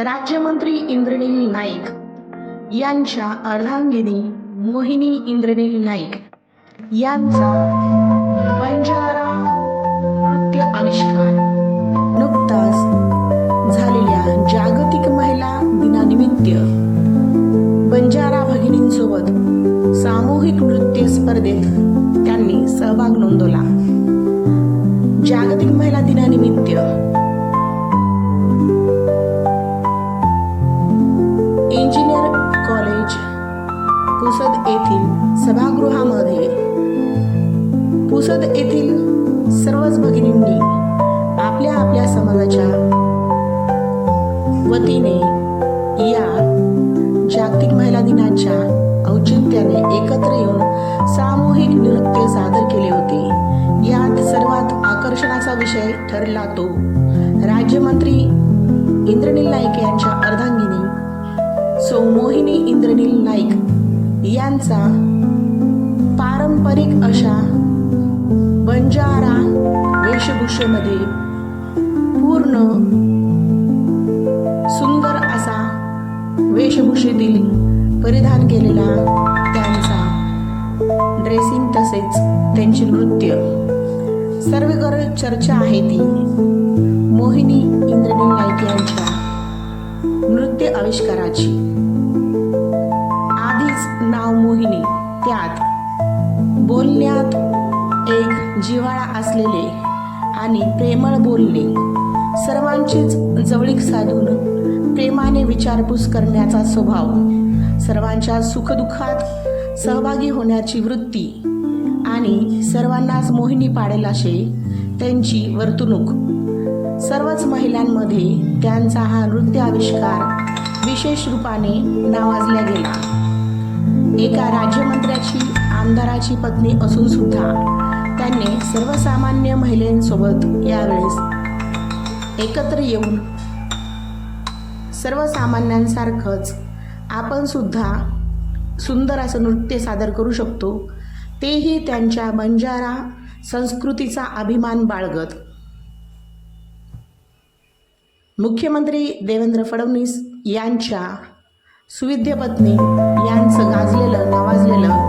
राज्यमंत्री इंद्रनील नाईक यांच्या अर्धांगिनी मोहिनी इंद्रनील नाईक यांचा बंजारा नृत्य आविष्कार नुकताच झालेल्या जागतिक महिला दिनानिमित्त बंजारा भगिनींसोबत सामूहिक नृत्य स्पर्धेत त्यांनी सहभाग नोंदवला. जागतिक महिला दिनानिमित्त सभागृहामध्ये पुसद येथील सर्वच भगिनींनी आपल्या आपल्या समाजाच्या वतीने या जागतिक महिला दिनाच्या औचित्याने एकत्र येऊन सामूहिक नृत्य सादर केले होते. यात सर्वात आकर्षणाचा विषय ठरला तो राज्यमंत्री इंद्रनील नाईक यांच्या अर्धांगिनी सौमोहिनी इंद्रनील नाईक यांचा पारंपरिक अशा बंजारा वेशभूषेमध्ये पूर्ण सुंदर असा वेशभूषेतील परिधान केलेला त्यांचा ड्रेसिंग तसेच त्यांचे नृत्य. सर्वकर चर्चा आहे ती. मोहिनी इंद्रनील नाईक यांच्या नृत्य आविष्काराची. आधीच नाव मोहिनी त्यात बोलण्यात एक जिव्हाळा असलेले आणि प्रेमळ बोलणे सर्वांचीच जवळीक साधून प्रेमाने विचारपूस करण्याचा स्वभाव सर्वांच्या सुखदुःखात सहभागी होण्याची वृत्ती आणि सर्वांनाच मोहिनी पाडेल असे त्यांची वर्तणूक. सर्वच महिलांमध्ये त्यांचा हा नृत्य आविष्कार विशेष रूपाने नावाजला गेला. एका राज्यमंत्र्याची आमदाराची पत्नी असून सुद्धा त्यांनी सर्वसामान्य महिलांसोबत यावेळेस एकत्र येऊन सर्वसामान्यांसारखंच आपण सुद्धा सुंदर असं नृत्य सादर करू शकतो. तेही त्यांच्या बंजारा संस्कृतीचा अभिमान बाळगत. मुख्यमंत्री देवेंद्र फडणवीस यांच्या सुविध्य पत्नी यांचं गाजलेलं नावाजलेलं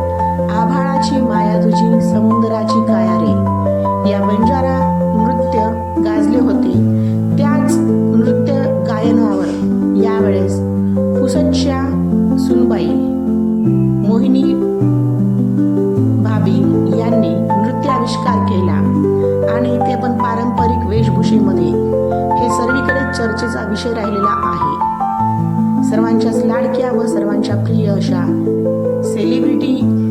आभाळाची माया तुझी समुद्राची काया रे. या बंजारा नृत्य गाजले होते. त्याच नृत्य गायनावर यावेळेस पुसदच्या सुनबाई मोहिनी भाभी यांनी नृत्य आविष्कार केला आणि ते पण पारंपरिक वेशभूषेमध्ये हे सर्वीकडे चर्चेचा विषय राहिलेला आहे. सर्वांच्याच लाडक्या व सर्वांच्या प्रिय अशा सेलिब्रिटी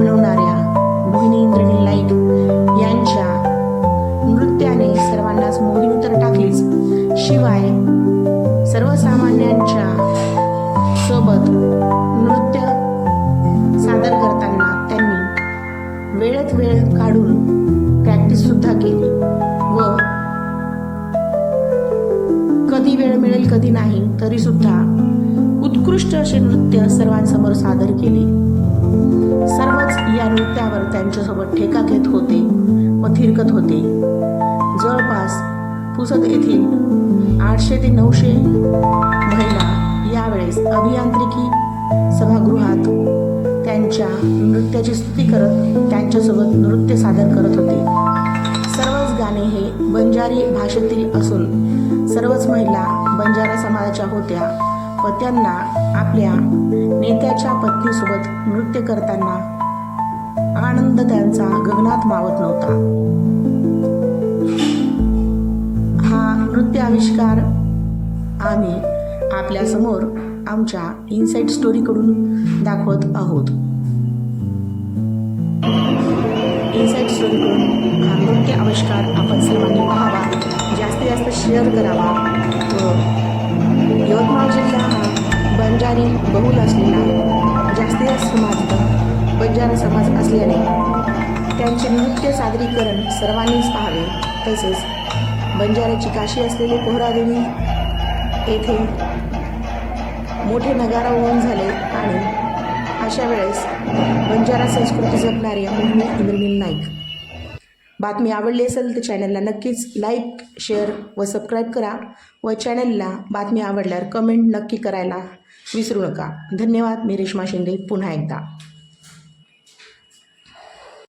बनवणाऱ्या मोहिनी इंद्रणी लाइट यांच्या नृत्याने सर्वांनाच मोहिनी तर टाकलीच. शिवाय सर्वसामान्यांच्या सोबत नृत्य सादर करताना त्यांनी वेळेत वेळ काढून प्रॅक्टिस सुद्धा केली व कधी वेळ मिळेल कधी नाही तरी सुद्धा उत्कृष्ट असे नृत्य सर्वांसमोर सादर केले. सर्वच या नृत्यावर त्यांच्यासोबत ठेका घेत होते व थिरकत होते. जवळपास पुसद येथील आठशे ते नऊशे महिला यावेळेस अभियांत्रिकी सभागृहात त्यांच्या नृत्याची स्तुती करत त्यांच्यासोबत नृत्य सादर करत होते. सर्वच गाणे हे बंजारी भाषेतील असून सर्वच महिला बंजारा समाजाच्या होत्या. व त्यांना आपल्या नेत्याच्या पत्नीसोबत नृत्य करताना आनंद त्यांचा गगनात मावत नव्हता. हा नृत्य आविष्कार आम्ही आपल्यासमोर आमच्या इनसाईट स्टोरीकडून दाखवत आहोत. इनसाईट स्टोरीकडून हा नृत्य आविष्कार आपण सर्वांनी पाहावा. जास्तीत जास्त शेअर करावा. अधिकारी बहुल असलेला जास्तीत जास्त समाज बंजारा समाज असल्याने त्यांचे नृत्य सादरीकरण सर्वांनीच पाहावे. तसेच बंजाऱ्याची काशी असलेले कोहरादेवी येथे मोठे नगारा होऊन झाले आणि अशा वेळेस बंजारा संस्कृती जपणाऱ्या मोहिनी इंद्रनील नाईक. बातमी आवडली असेल तर चॅनलला नक्कीच लाईक शेअर व सबस्क्राईब करा व चॅनलला बातमी आवडल्यावर कमेंट नक्की करायला विसरू नका. धन्यवाद मी रेश्मा शिंदे पुन्हा एकदा.